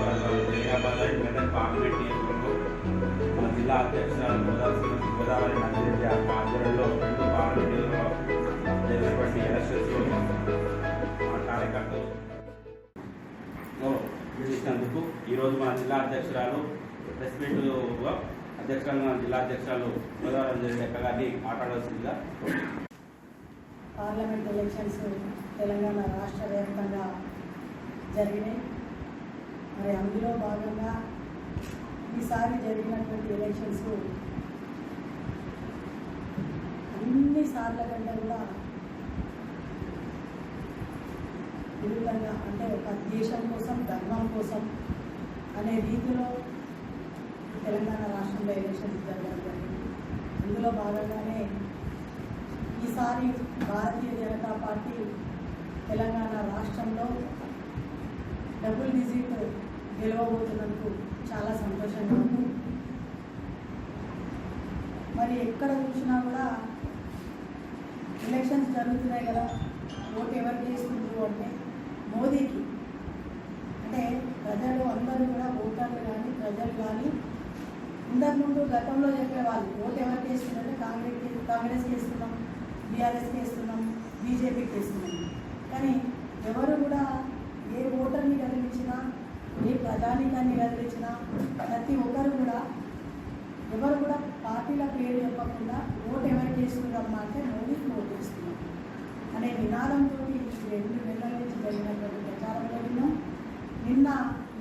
Zaheerabad Medak parliament నియోజకవర్గంలో మన జిల్లా అధ్యక్షురాలు గోదావరి గోదావరి నందిరెడ్డి ఆధ్వర్యంలో రెండు పార్లమెంట్ జరిగినటువంటి ఎలక్షన్స్లో మన కార్యకర్తలు పిలిచినందుకు ఈరోజు మన జిల్లా అధ్యక్షురాలు ప్రెస్ మీట్లో అధ్యక్షురాలు మన జిల్లా అధ్యక్షురాలు గోదావరి నందిరెడ్డి అక్క గారిని మాట్లాడవలసిందిగా పార్లమెంట్ ఎలక్షన్స్ తెలంగాణ రాష్ట్ర వ్యాప్తంగా జరిగినాయి. మరి అందులో భాగంగా ఈసారి జరిగినటువంటి ఎలక్షన్స్ అన్ని సార్ల కంటే కూడా విరుద్ధంగా అంటే ఒక దేశం కోసం ధర్మం కోసం అనే రీతిలో తెలంగాణ రాష్ట్రంలో ఎలక్షన్స్ జరగడం జరిగింది. అందులో భాగంగానే ఈసారి భారతీయ జనతా పార్టీ తెలంగాణ రాష్ట్రంలో డబుల్ డిజిట్ గెలవబోతున్నందుకు చాలా సంతోషంగా ఉంది. మరి ఎక్కడ చూసినా కూడా ఎలక్షన్స్ జరుగుతున్నాయి కదా ఓటు ఎవరు వేస్తుండ్రు అంటే మోదీకి. అంటే ప్రజలు అందరూ కూడా ఓటర్లు కానీ ప్రజలు కానీ ఇంతకుముందు గతంలో చెప్పేవాళ్ళు ఓటు ఎవరు వేస్తున్నారంటే కాంగ్రెస్ కాంగ్రెస్కి వేస్తున్నాం బీఆర్ఎస్కి వేస్తున్నాం బీజేపీకి వేస్తున్నాం కానీ ఎవరు కూడా ఏ ఓటర్ని కదిలించినా ఏ ప్రధానికాన్ని కదిలించినా ప్రతి ఒక్కరు కూడా ఎవరు కూడా పార్టీల పేరు చెప్పకుండా ఓటు ఎవరికి వేస్తున్నారమ్మా అంటే మోడీకి ఓటు వేస్తున్నాం అనే నినాదంతో రెండు నెలల నుంచి జరిగినటువంటి ప్రచారంలో విన్నాం నిన్న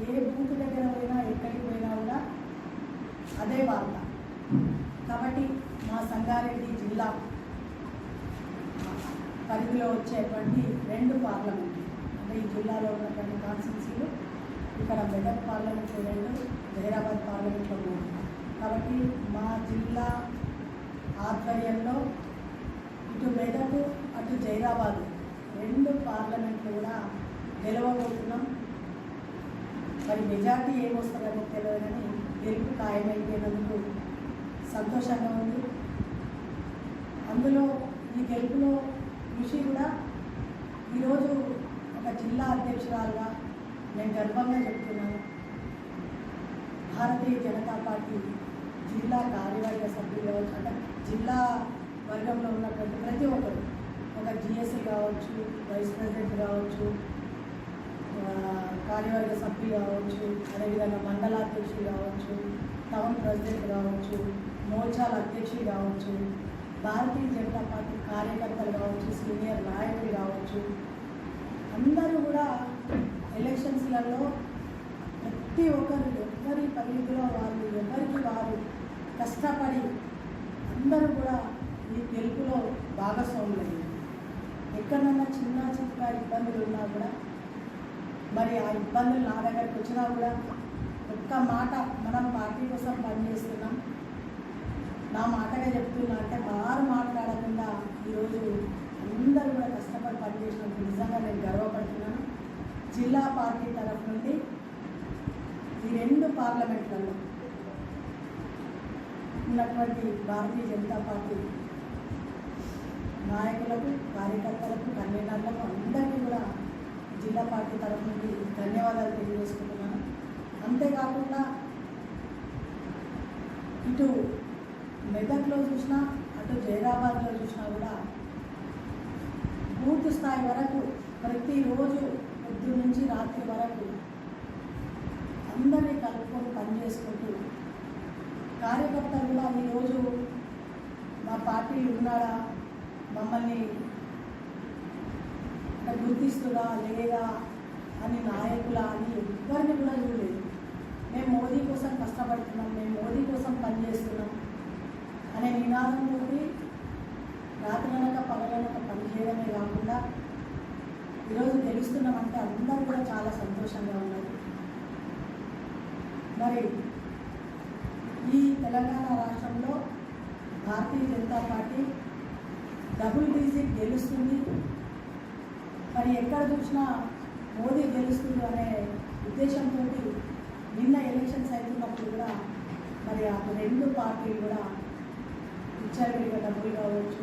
ఏ బూత్ దగ్గర పోయినా ఎక్కడికి పోయినా కూడా అదే వార్త. కాబట్టి మా సంగారెడ్డి జిల్లా పరిధిలో వచ్చేటువంటి రెండు పార్లమెంట్లు అంటే ఈ జిల్లాలో ఉన్నటువంటి కాన్స్టిట్యూన్సీలు ఇక్కడ మెదక్ పార్లమెంట్ రెండు జహీరాబాద్ పార్లమెంట్లో మూడు కాబట్టి మా జిల్లా ఆధ్వర్యంలో ఇటు మెదక్ అటు జైరాబాద్ రెండు పార్లమెంట్లు కూడా గెలవబోతున్నాం. మరి మెజార్టీ ఏమొస్తుందని తెలియదు కానీ గెలుపు ఖాయమైపోయినందుకు సంతోషంగా ఉంది. అందులో ఈ గెలుపులో కృషి కూడా ఈరోజు ఒక జిల్లా అధ్యక్షురాలుగా నేను గర్వంగా చెప్తున్నాను. భారతీయ జనతా పార్టీ జిల్లా కార్యవర్గ సభ్యులు కావచ్చు అంటే జిల్లా వర్గంలో ఉన్నటువంటి ప్రతి ఒక్కరు ఒక జిఎస్సి కావచ్చు వైస్ ప్రెసిడెంట్ కావచ్చు కార్యవర్గ సభ్యులు కావచ్చు అదేవిధంగా మండలాధ్యక్షులు కావచ్చు టౌన్ ప్రెసిడెంట్ కావచ్చు మోర్చాల అధ్యక్షులు కావచ్చు భారతీయ జనతా పార్టీ కార్యకర్తలు కావచ్చు సీనియర్ నాయకులు కావచ్చు అందరూ కూడా ఎలక్షన్స్లలో ప్రతి ఒక్కరు ఎవరి పరిధిలో వాళ్ళు ఎవరికి వారు కష్టపడి అందరూ కూడా ఈ గెలుపులో భాగస్వాములయ్యారు. ఎక్కడన్నా చిన్న చిన్న ఇబ్బందులు ఉన్నా కూడా మరి ఆ ఇబ్బందులు నా దగ్గరకు వచ్చినా కూడా ఒక్క మాట మనం పార్టీ కోసం పనిచేస్తున్నాం. నా మాటగా చెప్తున్నా అంటే మారు మాట్లాడకుండా ఈరోజు అందరూ కూడా కష్టపడి పనిచేసినందుకు నిజంగా నేను గర్వపడుతున్నాను జిల్లా పార్టీ తరఫు నుండి ఈ రెండు పార్లమెంట్లలో ఉన్నటువంటి భారతీయ జనతా పార్టీ నాయకులకు కార్యకర్తలకు కన్వీనర్లకు అందరికీ కూడా జిల్లా పార్టీ తరఫు నుండి ధన్యవాదాలు తెలియజేసుకుంటున్నాను. అంతేకాకుండా ఇటు మెదక్లో చూసినా అటు జైరాబాద్లో చూసినా కూడా బూత్ స్థాయి వరకు ప్రతిరోజు పొద్దు నుంచి రాత్రి వరకు అందరినీ కలుపుకొని పనిచేసుకుంటూ కార్యకర్తలు కూడా ఈరోజు మా పార్టీ ఉన్నాడా? మమ్మల్ని గుర్తిస్తుందా లేదా? అని నాయకుల అని ఎవరిని కూడా చూడలేదు. మేము మోదీ కోసం కష్టపడుతున్నాం మేము మోదీ కోసం పనిచేస్తున్నాం అనే నినాదంతో రాత్రనక పగలనక ఈరోజు గెలుస్తున్నామంటే అందరూ కూడా చాలా సంతోషంగా ఉన్నారు. మరి ఈ తెలంగాణ రాష్ట్రంలో Bharatiya Janata party double digit గెలుస్తుంది. మరి ఎక్కడ చూసినా మోదీ గెలుస్తుంది అనే ఉద్దేశంతో నిన్న ఎలక్షన్స్ అవుతున్నప్పుడు కూడా మరి ఆ రెండు పార్టీలు కూడా ఇచ్చారు డబ్బులు కావచ్చు